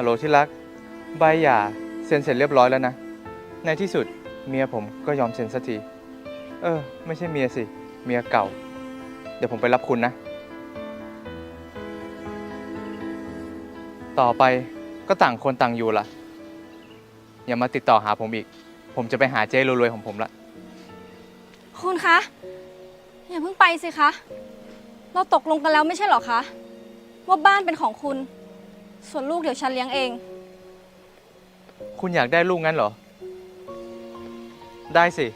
ฮัลโหลที่รัก ใบหย่าเซ็นเสร็จเรียบร้อยแล้วนะ ในที่สุดเมียผมก็ยอมเซ็นสักที เออ ไม่ใช่เมียสิ เมียเก่า เดี๋ยวผมไปรับคุณนะ ต่อไปก็ต่างคนต่างอยู่ละอย่ามาติดต่อหาผมอีก ผมจะไปหาเจ๊รวยๆของผมละ คุณคะ อย่าเพิ่งไปสิคะ เราตกลงกันแล้วไม่ใช่เหรอคะ ว่าบ้านเป็นของคุณ ส่วนลูกเดี๋ยวฉันเลี้ยงเอง คุณอยากได้ลูกงั้นเหรอ ได้สิ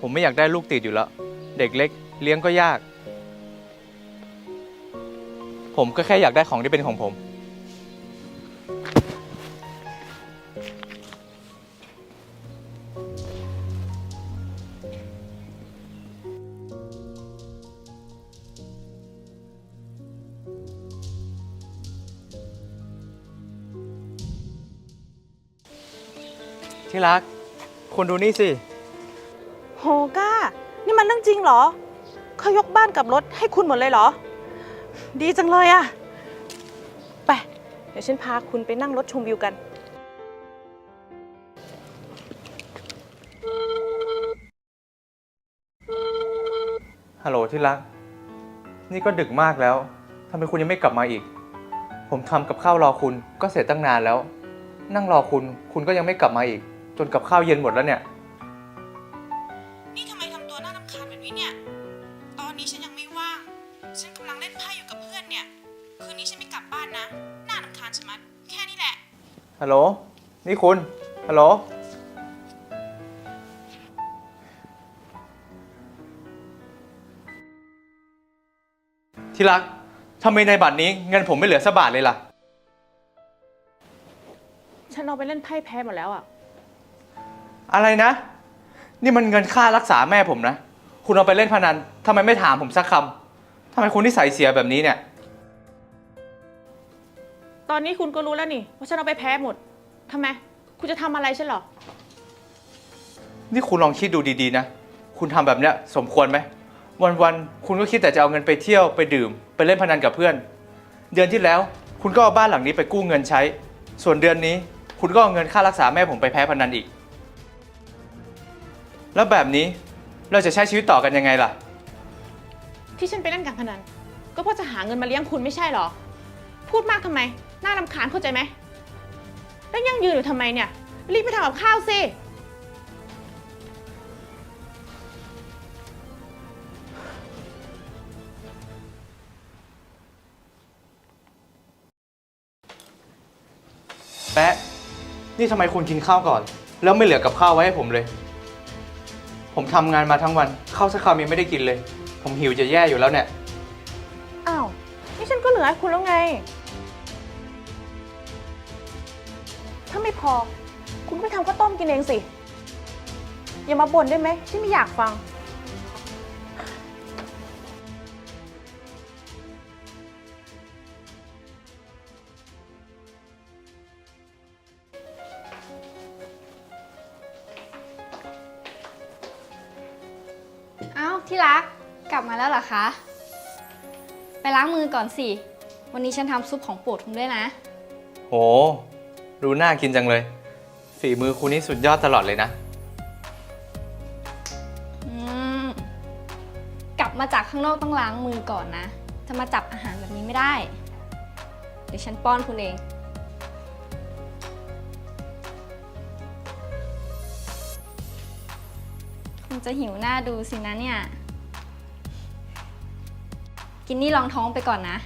ผมไม่อยากได้ลูกติดอยู่แล้ว เด็กเล็ก เลี้ยงก็ยาก ผมก็แค่อยากได้ของที่เป็นของผม รัก คุณดูนี่สิ โหก้า นี่มันเรื่องจริงเหรอ เขายกบ้านกับรถให้คุณหมดเลยเหรอ ดีจังเลยอะไป เดี๋ยวฉันพาคุณไปนั่งรถชมวิวกัน ฮัลโหลที่รัก นี่ก็ดึกมากแล้ว ทำไมคุณยังไม่กลับมาอีก ผมทำกับข้าวรอคุณก็เสร็จตั้งนานแล้ว นั่งรอคุณ คุณก็ยังไม่กลับมาอีก จนกับข้าวเย็นหมดแล้วเนี่ย นี่ทำไมทำตัวน่ารำคาญแบบนี้เนี่ย ตอนนี้ฉันยังไม่ว่าง ฉันกำลังเล่นไพ่อยู่กับเพื่อนเนี่ย คืนนี้ฉันไม่กลับบ้านนะ น่ารำคาญชะมัด แค่นี้แหละ ฮัลโหล นี่คุณ ฮัลโหล ที่รัก ทำไมในบัตรนี้เงินผมไม่เหลือสักบาทเลยล่ะ ฉันเอาไปเล่นไพ่แพ้หมดแล้วอะ อะไรนะ นี่มันเงินค่ารักษาแม่ผมนะ คุณเอาไปเล่นพนันทำไมไม่ถามผมสักคำทำไมคุณนิสัยเสียแบบนี้เนี่ย ตอนนี้คุณก็รู้แล้วนี่ว่าฉันเอาไปแพ้หมดทำไม คุณจะทำอะไรฉันเหรอ นี่คุณลองคิดดูดีๆนะ คุณทำแบบเนี้ยสมควรไหม วันๆ คุณก็คิดแต่จะเอาเงินไปเที่ยวไปดื่ม ไปเล่นพนันกับเพื่อน เดือนที่แล้ว คุณก็เอาบ้านหลังนี้ไปกู้เงินใช้ ส่วนเดือนนี้ คุณก็เอาเงินค่ารักษาแม่ผมไปแพ้พนันอีก แล้วแบบนี้เราจะใช้ชีวิตต่อกันยังไงล่ะ ที่ฉันไปเล่นการพนันก็เพื่อจะหาเงินมาเลี้ยงคุณไม่ใช่เหรอ พูดมากทำไม น่ารำคาญเข้าใจไหม แล้วยังยืนอยู่ทำไมเนี่ย รีบไปทำกับข้าวสิ แปะนี่ทำไมคุณกินข้าวก่อน แล้วไม่เหลือกับข้าวไว้ให้ผมเลย ผมทำงานมาทั้งวันข้าวสักคำยังไม่ได้กินเลย ผมหิวจะแย่อยู่แล้วเนี่ย อ้าว นี่ฉันก็เหลือให้คุณแล้วไง ถ้าไม่พอ คุณก็ไปทำข้าวต้มกินเองสิ อย่ามาบ่นได้ไหมฉันไม่อยากฟัง ก่อนสิ วันนี้ฉันทำซุปของโปรดคุณด้วยนะ โห ดูน่ากินจังเลย ฝีมือคุณนี่สุดยอดตลอดเลยนะ อืม กลับมาจากข้างนอกต้องล้างมือก่อนนะ จะมาจับอาหารแบบนี้ไม่ได้ เดี๋ยวฉันป้อนคุณเองคุณจะหิวหน้าดูสินะเนี่ย กินนี่รองท้องไปก่อนนะ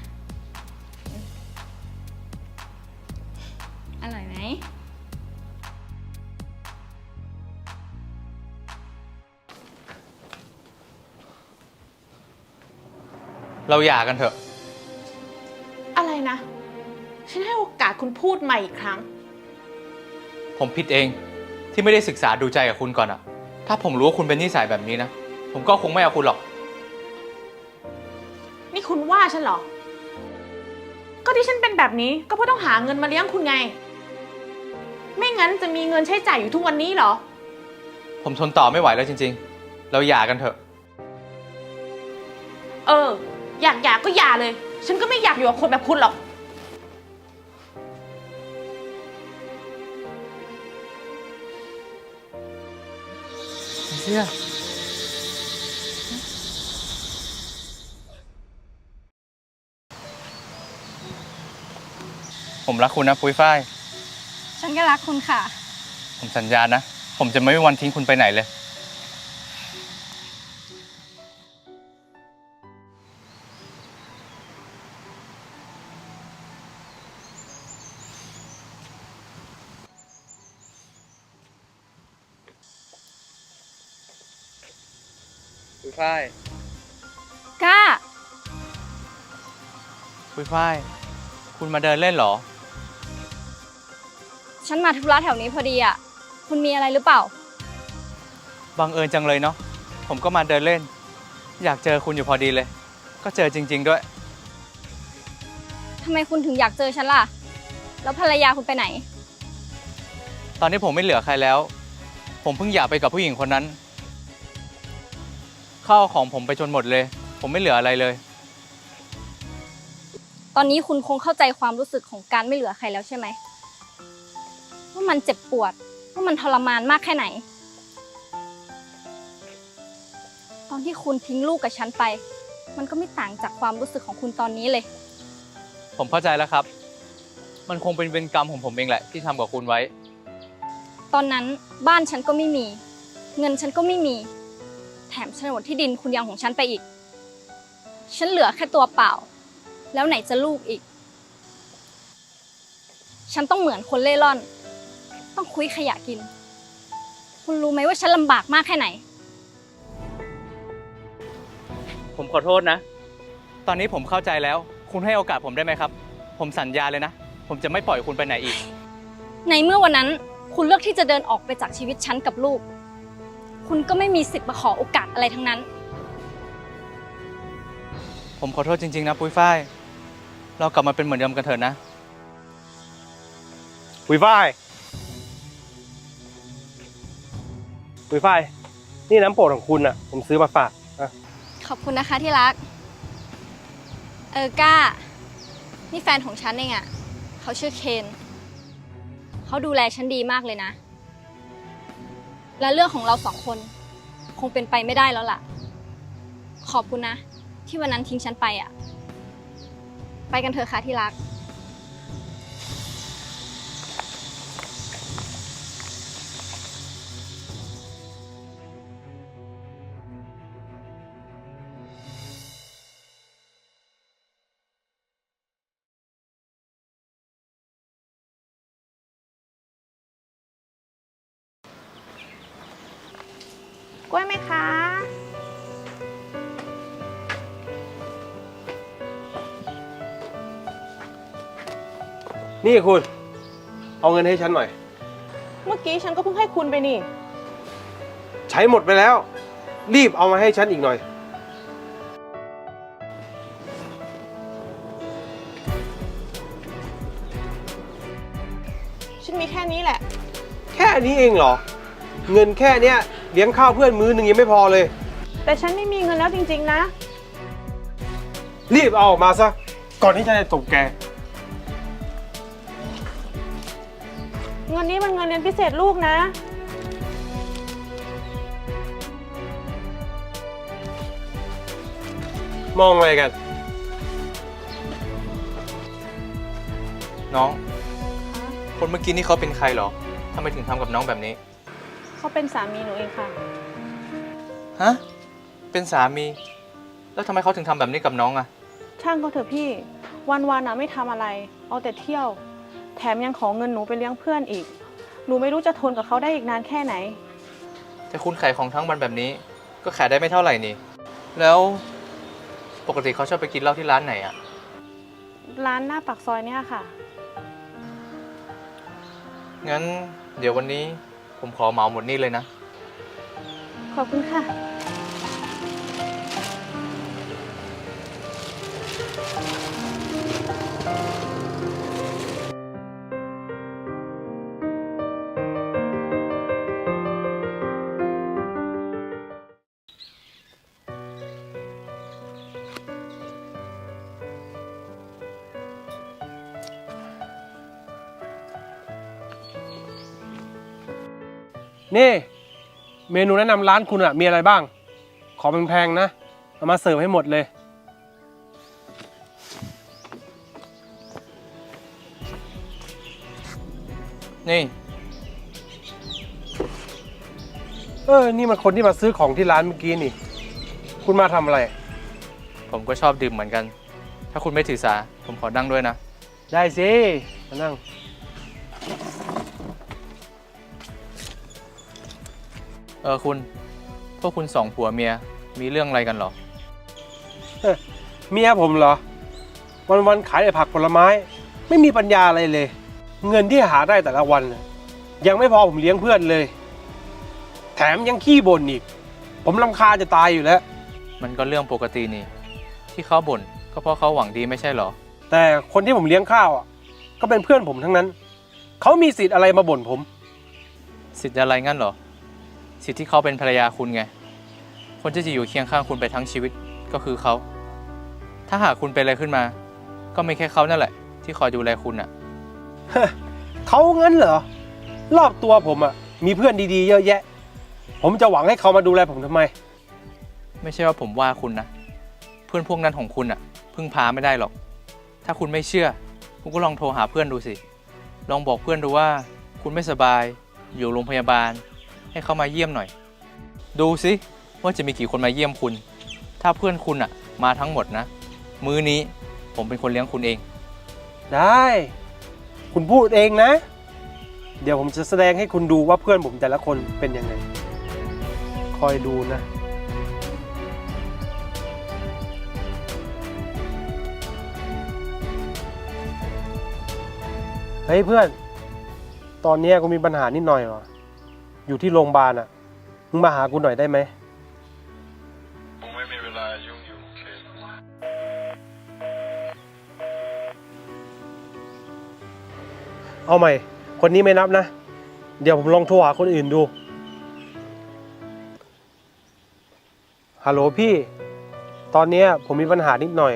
อร่อยไหม เราหย่ากันเถอะ อะไรนะ ฉันให้โอกาสคุณพูดใหม่อีกครั้ง ผมผิดเองที่ไม่ได้ศึกษาดูใจกับคุณก่อนอะถ้าผมรู้ว่าคุณเป็นนิสัยแบบนี้นะ ผมก็คงไม่เอาคุณหรอกนี่ คุณว่าฉันเหรอ ก็ที่ฉันเป็นแบบนี้ก็เพราะต้องหาเงินมาเลี้ยงคุณไง ไม่งั้นจะมีเงินใช้จ่ายอยู่ทุกวันนี้เหรอ ผมทนต่อไม่ไหวแล้วจริง ๆ เราหย่ากันเถอะ เออ อยากหย่าก็หย่าเลย ฉันก็ไม่อยากอยู่กับคนแบบคุณหรอก เชี่ย ผมรักคุณนะปุ้ยฝ้าย ฉันก็รักคุณค่ะ ผมสัญญานะ ผมจะไม่มีวันทิ้งคุณไปไหนเลย ปุ้ยฝ้าย กล้า ปุ้ยฝ้าย คุณมาเดินเล่นเหรอ ฉันมาธุระแถวนี้พอดีอะ คุณมีอะไรหรือเปล่า บังเอิญจังเลยเนาะ ผมก็มาเดินเล่น อยากเจอคุณอยู่พอดีเลย ก็เจอจริง ๆ ด้วย ทำไมคุณถึงอยากเจอฉันล่ะ แล้วภรรยาคุณไปไหน ตอนนี้ผมไม่เหลือใครแล้ว ผมเพิ่งหย่าไปกับผู้หญิงคนนั้นเข้าวของผมไปจนหมดเลย ผมไม่เหลืออะไรเลย ตอนนี้คุณคงเข้าใจความรู้สึกของการไม่เหลือใครแล้วใช่ไหม ว่ามันเจ็บปวด ว่ามันทรมานมากแค่ไหน ตอนที่คุณทิ้งลูกกับฉันไป มันก็ไม่ต่างจากความรู้สึกของคุณตอนนี้เลย ผมเข้าใจแล้วครับ มันคงเป็นเวรกรรมของผมเองแหละที่ทำกับคุณไว้ ตอนนั้นบ้านฉันก็ไม่มี เงินฉันก็ไม่มี แถมโฉนดที่ดินคุณยังของฉันไปอีก ฉันเหลือแค่ตัวเปล่า แล้วไหนจะลูกอีก ฉันต้องเหมือนคนเล่ร่อน ต้องคุยขยะกิน คุณรู้ไหมว่าฉันลำบากมากแค่ไหน ผมขอโทษนะ ตอนนี้ผมเข้าใจแล้ว คุณให้โอกาสผมได้ไหมครับ ผมสัญญาเลยนะ ผมจะไม่ปล่อยคุณไปไหนอีก ในเมื่อวันนั้นคุณเลือกที่จะเดินออกไปจากชีวิตฉันกับลูก คุณก็ไม่มีสิทธิ์มาขอโอกาสอะไรทั้งนั้น ผมขอโทษจริง ๆ นะปุ้ยฝ้าย เรากลับมาเป็นเหมือนเดิมกันเถอะนะ ปุยฝ้าย ปุยฝ้ายนี่น้ำโปรดของคุณอะ ผมซื้อมาฝากนะขอบคุณนะคะที่รัก เออก้า นี่แฟนของฉันเองอะ เขาชื่อเคน เขาดูแลฉันดีมากเลยนะ และเรื่องของเราสองคน คงเป็นไปไม่ได้แล้วล่ะ ขอบคุณนะ ที่วันนั้นทิ้งฉันไปอะ ไปกันเถอะค่ะที่รัก กล้วยไหมคะ นี่คุณ เอาเงินให้ฉันหน่อย เมื่อกี้ฉันก็เพิ่งให้คุณไปนี่ ใช้หมดไปแล้ว รีบเอามาให้ฉันอีกหน่อย ฉันมีแค่นี้แหละ แค่นี้เองเหรอ เงินแค่เนี้ย เลี้ยงข้าวเพื่อนมื้อหนึ่งยังไม่พอเลย แต่ฉันไม่มีเงินแล้วจริง ๆ นะ รีบเอาออกมาซะ ก่อนที่ฉันจะตบแก เงินนี้มันเงินเรียนพิเศษลูกนะ มองอะไรกัน น้อง คนเมื่อกี้นี่เขาเป็นใครเหรอทำไมถึงทำกับน้องแบบนี้ เขาเป็นสามีหนูเองค่ะ ฮะ เป็นสามี แล้วทำไมเขาถึงทำแบบนี้กับน้องอะช่างก็เถอะพี่ วันๆน่ะไม่ทำอะไร เอาแต่เที่ยว แถมยังขอเงินหนูไปเลี้ยงเพื่อนอีก หนูไม่รู้จะทนกับเขาได้อีกนานแค่ไหน แต่คุณขายของทั้งวันแบบนี้ ก็ขายได้ไม่เท่าไหร่นี่ แล้วปกติเขาชอบไปกินเหล้าที่ร้านไหนอะร้านหน้าปากซอยเนี่ยค่ะ งั้นเดี๋ยววันนี้ ผมขอเหมาหมดนี่เลยนะ ขอบคุณค่ะ นี่เมนูแนะนำร้านคุณอะมีอะไรบ้าง ขอแพงๆนะ เอามาเสิร์ฟให้หมดเลย นี่ เออ นี่มันคนที่มาซื้อของที่ร้านเมื่อกี้นี่ คุณมาทำอะไร ผมก็ชอบดื่มเหมือนกัน ถ้าคุณไม่ถือสา ผมขอนั่งด้วยนะ ได้สิ มานั่ง เออคุณ พวกคุณสองผัวเมียมีเรื่องอะไรกันเหรอ เมียผมเหรอวันๆขายแต่ผักผลไม้ ไม่มีปัญญาอะไรเลย เงินที่หาได้แต่ละวันน่ะยังไม่พอผมเลี้ยงเพื่อนเลย แถมยังขี้บ่นอีก ผมลำคาญจะตายอยู่แล้ว มันก็เรื่องปกตินี่ ที่เขาบ่นก็เพราะเขาหวังดีไม่ใช่เหรอ แต่คนที่ผมเลี้ยงข้าวอะ ก็เป็นเพื่อนผมทั้งนั้น เขามีสิทธิ์อะไรมาบ่นผม สิทธิ์อะไรงั้นเหรอ สิทธิ์ที่เขาเป็นภรรยาคุณไง คนที่จะอยู่เคียงข้างคุณไปทั้งชีวิตก็คือเขา ถ้าหากคุณเป็นอะไรขึ้นมา ก็ไม่แค่เขานั่นแหละ ที่คอยดูแลคุณอะเขางั้นเหรอ รอบตัวผมอะ มีเพื่อนดีๆ เยอะแยะ ผมจะหวังให้เขามาดูแลผมทำไม ไม่ใช่ว่าผมว่าคุณนะ เพื่อนพวกนั้นของคุณอะพึ่งพาไม่ได้หรอก ถ้าคุณไม่เชื่อ คุณก็ลองโทรหาเพื่อนดูสิ ลองบอกเพื่อนดูว่า คุณไม่สบาย อยู่โรงพยาบาล ให้เขามาเยี่ยมหน่อย ดูสิว่าจะมีกี่คนมาเยี่ยมคุณ ถ้าเพื่อนคุณอะมาทั้งหมดนะ มื้อนี้ผมเป็นคนเลี้ยงคุณเอง ได้ คุณพูดเองนะ เดี๋ยวผมจะแสดงให้คุณดูว่าเพื่อนผมแต่ละคนเป็นยังไง คอยดูนะ เฮ้ยเพื่อน ตอนเนี้ยกูมีปัญหานิดหน่อยว่ะ อยู่ที่โรงพยาบาลอะ มึงมาหากูหน่อยได้ไหม ผมไม่มีเวลายุ่งอยู่เคนเอาใหม่ คนนี้ไม่นับนะ เดี๋ยวผมลองโทรหาคนอื่นดู ฮัลโหลพี่ ตอนเนี้ยผมมีปัญหานิดหน่อย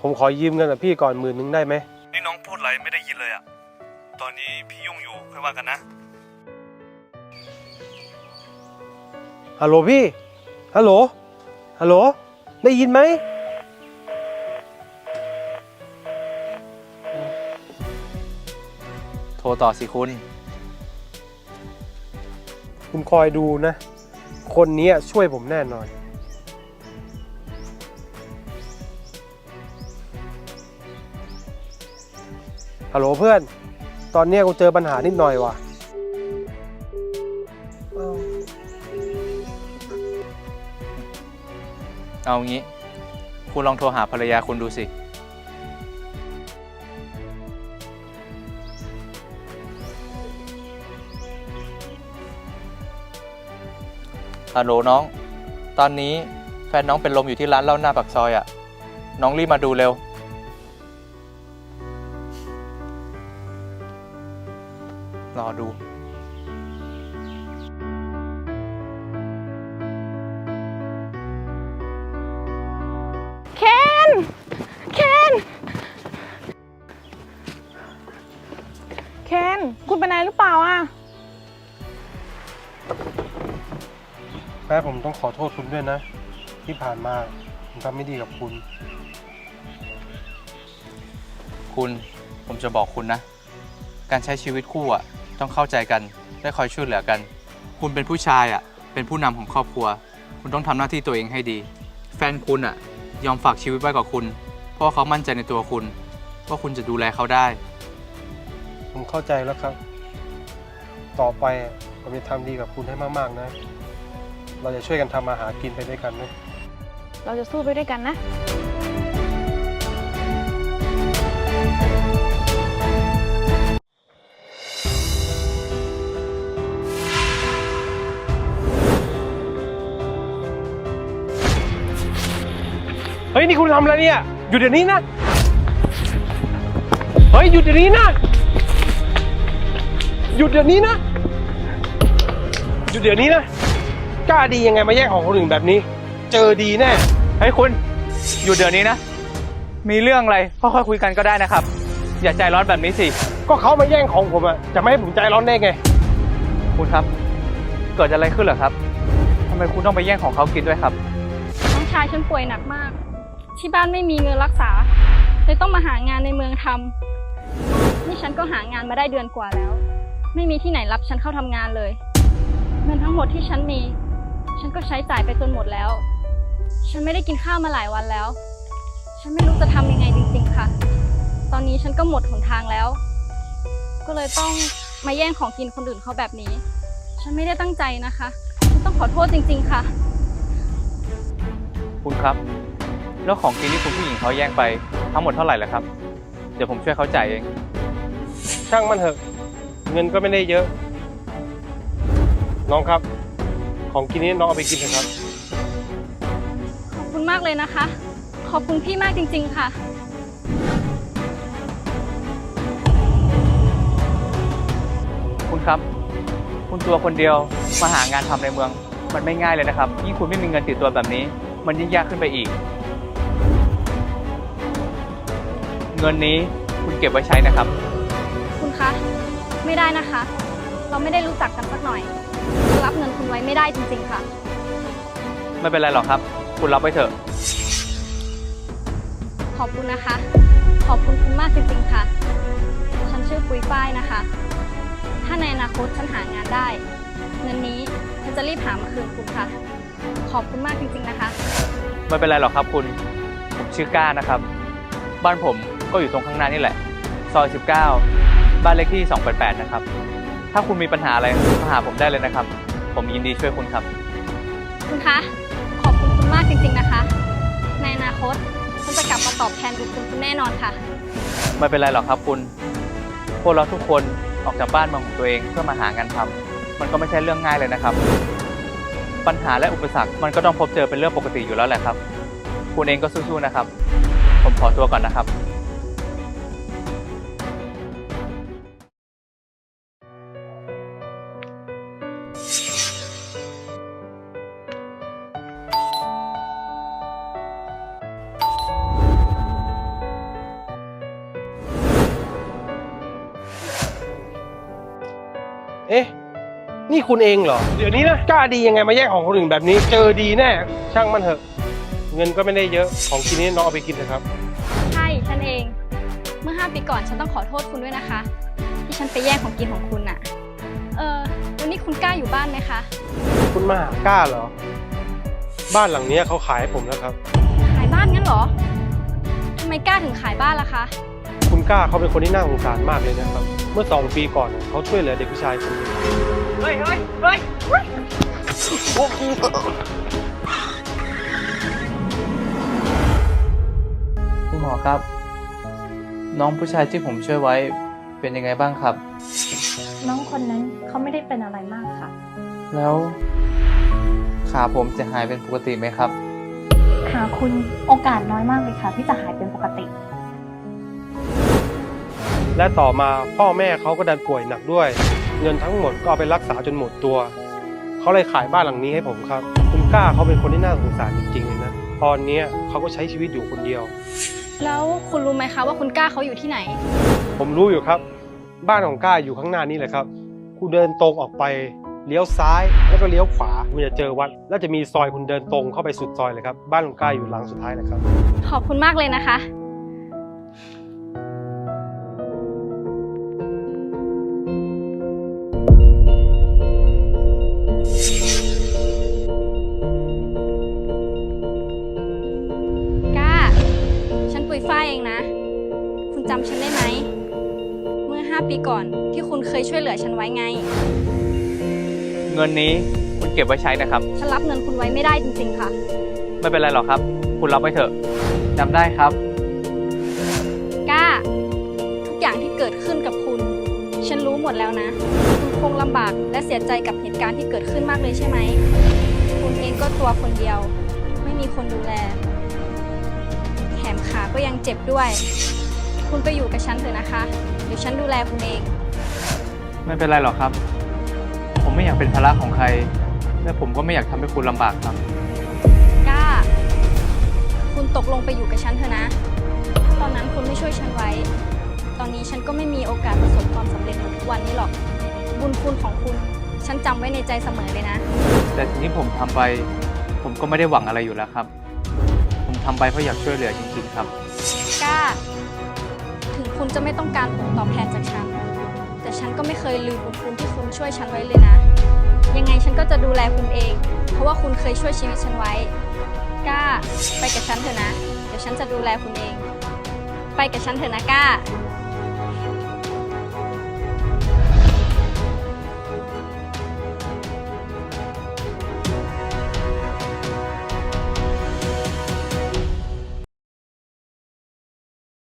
ผมขอยืมเงินกับพี่ก่อนหมื่นนึงได้ไหม นี่น้องพูดอะไรไม่ได้ยินเลยอะตอนนี้พี่ยุ่งอยู่ค่อยว่ากันนะ ฮัลโหลพี่ ฮัลโหล ฮัลโหล ได้ยินไหม โทรต่อสิคุณ คุณคอยดูนะ คนนี้ช่วยผมแน่นอน ฮัลโหลเพื่อน ตอนเนี้ยกูเจอปัญหานิดหน่อยว่ะ เอางี้ คุณลองโทรหาภรรยาคุณดูสิ ฮัลโหลน้อง ตอนนี้แฟนน้องเป็นลมอยู่ที่ร้านเหล้าหน้าปากซอยอะ่ะ น้องรีบมาดูเร็ว รอดู คนคุณเป็นอะไรหรือเปล่าอะ แม่ผมต้องขอโทษคุณด้วยนะ ที่ผ่านมาผมทำไม่ดีกับคุณ คุณผมจะบอกคุณนะ การใช้ชีวิตคู่อะต้องเข้าใจกันและคอยช่วยเหลือกัน คุณเป็นผู้ชายอะเป็นผู้นำของครอบครัว คุณต้องทำหน้าที่ตัวเองให้ดี แฟนคุณอะยอมฝากชีวิตไว้กับคุณ เพราะว่าเขามั่นใจในตัวคุณ ว่าคุณจะดูแลเขาได้ ผมเข้าใจแล้วครับ ต่อไปผมจะทำดีกับคุณให้มากๆนะ เราจะช่วยกันทำมาหากินไปด้วยกันนะ เราจะสู้ไปด้วยกันนะ เฮ้ย นี่คุณทำอะไรเนี่ย หยุดเดี๋ยวนี้นะ เฮ้ย หยุดเดี๋ยวนี้นะ หยุดเดี๋ยวนี้นะ หยุดเดี๋ยวนี้นะ กล้าดียังไงมาแย่งของคนอื่นแบบนี้ เจอดีแน่เฮ้ยคุณอยู่เดี๋ยวนี้นะ มีเรื่องอะไรค่อยๆคุยกันก็ได้นะครับ อย่าใจร้อนแบบนี้สิ ก็เขามาแย่งของผมอะจะไม่ให้ผมใจร้อนได้ไง คุณครับ เกิดอะไรขึ้นเหรอครับมคุณต้องไปแย่งของเขากินด้วยครับ น้องชายฉันป่วยหนักมาก ที่บ้านไม่มีเงินรักษาเลยต้องมาหางานในเมืองทำนี่ฉันก็หางานมาได้เดือนกว่าแล้ว ไม่มีที่ไหนรับฉันเข้าทำงานเลย เงินทั้งหมดที่ฉันมี ฉันก็ใช้จ่ายไปจนหมดแล้ว ฉันไม่ได้กินข้าวมาหลายวันแล้ว ฉันไม่รู้จะทำยังไงจริง ๆ ค่ะ ตอนนี้ฉันก็หมดหนทางแล้ว ก็เลยต้องมาแย่งของกินคนอื่นเขาแบบนี้ ฉันไม่ได้ตั้งใจนะคะ ฉันต้องขอโทษจริง ๆ ค่ะ คุณครับ แล้วของกินที่คุณผู้หญิงเขาแย่งไปทั้งหมดเท่าไหร่ล่ะครับ เดี๋ยวผมช่วยเขาจ่ายเอง ช่างมันเถอะ เงินก็ไม่ได้เยอะ น้องครับ ของกินนี้น้องเอาไปกินเถอะครับ ขอบคุณมากเลยนะคะ ขอบคุณพี่มากจริง ๆ ค่ะ คุณครับ คุณตัวคนเดียวมาหางานทำในเมือง มันไม่ง่ายเลยนะครับ ยิ่งคุณไม่มีเงินติดตัวแบบนี้ มันยิ่งยากขึ้นไปอีก เงินนี้คุณเก็บไว้ใช้นะครับ คุณคะ ไม่ได้นะคะ เราไม่ได้รู้จักกันสักหน่อยจะรับเงินคุณไว้ไม่ได้จริงๆค่ะ ไม่เป็นไรหรอกครับ คุณรับไว้เถอะ ขอบคุณนะคะ ขอบคุณคุณมากจริงๆค่ะ ฉันชื่อปุยฝ้ายนะคะ ถ้าในอนาคตฉันหางานได้ เงินนี้ฉันจะรีบหามาคืนคุณค่ะ ขอบคุณมากจริงๆนะคะ ไม่เป็นไรหรอกครับ คุณผมชื่อก้านะครับ บ้านผมก็อยู่ตรงข้างหน้านี่แหละซอย19 บ้านเลขที่ 288 นะครับ ถ้าคุณมีปัญหาอะไรมาหาผมได้เลยนะครับ ผมยินดีช่วยคุณครับ คุณคะ ขอบคุณคุณมากจริงๆนะคะ ในอนาคตฉันจะกลับมาตอบแทนบุญคุณคุณแน่นอนค่ะ ไม่เป็นไรหรอกครับคุณ พวกเราทุกคนออกจากบ้านเมืองของตัวเองเพื่อมาหางานทำมันก็ไม่ใช่เรื่องง่ายเลยนะครับ ปัญหาและอุปสรรคมันก็ต้องพบเจอเป็นเรื่องปกติอยู่แล้วแหละครับ คุณเองก็สู้ๆนะครับ ผมขอตัวก่อนนะครับ เอ๊ะ นี่คุณเองเหรอ เดี๋ยวนี้นะ กล้าดียังไงมาแย่งของคนอื่นแบบนี้ เจอดีแน่ ช่างมันเถอะ เงินก็ไม่ได้เยอะ ของกินนี้น้องเอาไปกินเถอะครับ ใช่ ฉันเอง เมื่อ 5 ปีก่อนฉันต้องขอโทษคุณด้วยนะคะ ที่ฉันไปแย่งของกินของคุณน่ะ เออวันนี้คุณกล้าอยู่บ้านไหมคะ คุณมาหากล้าเหรอ บ้านหลังเนี้ยเขาขายให้ผมแล้วครับ ขายบ้านงั้นเหรอทำไมกล้าถึงขายบ้านล่ะคะ คุณกล้าเขาเป็นคนที่น่าสงสารมากเลยนะครับ เมื่อสองปีก่อนเขาช่วยเหลือเด็กผู้ชายคนหนึงเฮ้ยเฮ้ยเฮ้ยคุณหมอครับ น้องผู้ชายที่ผมช่วยไว้เป็นยังไงบ้างครับ น้องคนนั้นเขาไม่ได้เป็นอะไรมากค่ะ แล้วขาผมจะหายเป็นปกติไหมครับขาคุณโอกาสน้อยมากเลยค่ะ ที่จะหายเป็นปกติ และต่อมาพ่อแม่เขาก็ดันป่วยหนักด้วย เงินทั้งหมดก็เอาไปรักษาจนหมดตัว เขาเลยขายบ้านหลังนี้ให้ผมครับ คุณกล้าเขาเป็นคนที่น่าสงสารจริงๆเลยนะ ตอนเนี้ยเขาก็ใช้ชีวิตอยู่คนเดียว แล้วคุณรู้ไหมคะว่าคุณกล้าเขาอยู่ที่ไหน ผมรู้อยู่ครับ บ้านของกล้าอยู่ข้างหน้านี้แหละครับ คุณเดินตรงออกไปเลี้ยวซ้ายแล้วก็เลี้ยวขวาคุณจะเจอวัด แล้วจะมีซอยคุณเดินตรงเข้าไปสุดซอยเลยครับ บ้านของกล้าอยู่หลังสุดท้ายเลยครับ ขอบคุณมากเลยนะคะ ยช่วยเหลือฉันไว้ไง เงินนี้คุณเก็บไว้ใช้นะครับ ฉันรับเงินคุณไว้ไม่ได้จริงๆค่ะ ไม่เป็นไรหรอกครับ คุณรับไว้เถอะจำได้ครับ กล้า ทุกอย่างที่เกิดขึ้นกับคุณ ฉันรู้หมดแล้วนะ คุณคงลำบากและเสียใจกับเหตุการณ์ที่เกิดขึ้นมากเลยใช่ไหม คุณเองก็ตัวคนเดียว ไม่มีคนดูแล แถมขาก็ยังเจ็บด้วย คุณไปอยู่กับฉันเถอะนะคะ เดี๋ยวฉันดูแลคุณเอง ไม่เป็นไรหรอกครับ ผมไม่อยากเป็นภาระของใคร และผมก็ไม่อยากทำให้คุณลำบากครับกล้า คุณตกลงไปอยู่กับฉันเถอะนะตอนนั้นคุณไม่ช่วยฉันไว้ ตอนนี้ฉันก็ไม่มีโอกาสประสบความสำเร็จเหมือนทุกวันนี้หรอก บุญคุณของคุณฉันจำไว้ในใจเสมอเลยนะ แต่สิ่งที่ผมทำไป ผมก็ไม่ได้หวังอะไรอยู่แล้วครับ ผมทำไปเพราะอยากช่วยเหลือจริงๆครับกล้า ถึงคุณจะไม่ต้องการผลตอบแทนจากฉัน แต่ฉันก็ไม่เคยลืมบุญคุณที่คุณช่วยฉันไว้เลยนะ ยังไงฉันก็จะดูแลคุณเอง เพราะว่าคุณเคยช่วยชีวิตฉันไว้กล้า ไปกับฉันเถอะนะ เดี๋ยวฉันจะดูแลคุณเอง ไปกับฉันเถอะนะกล้า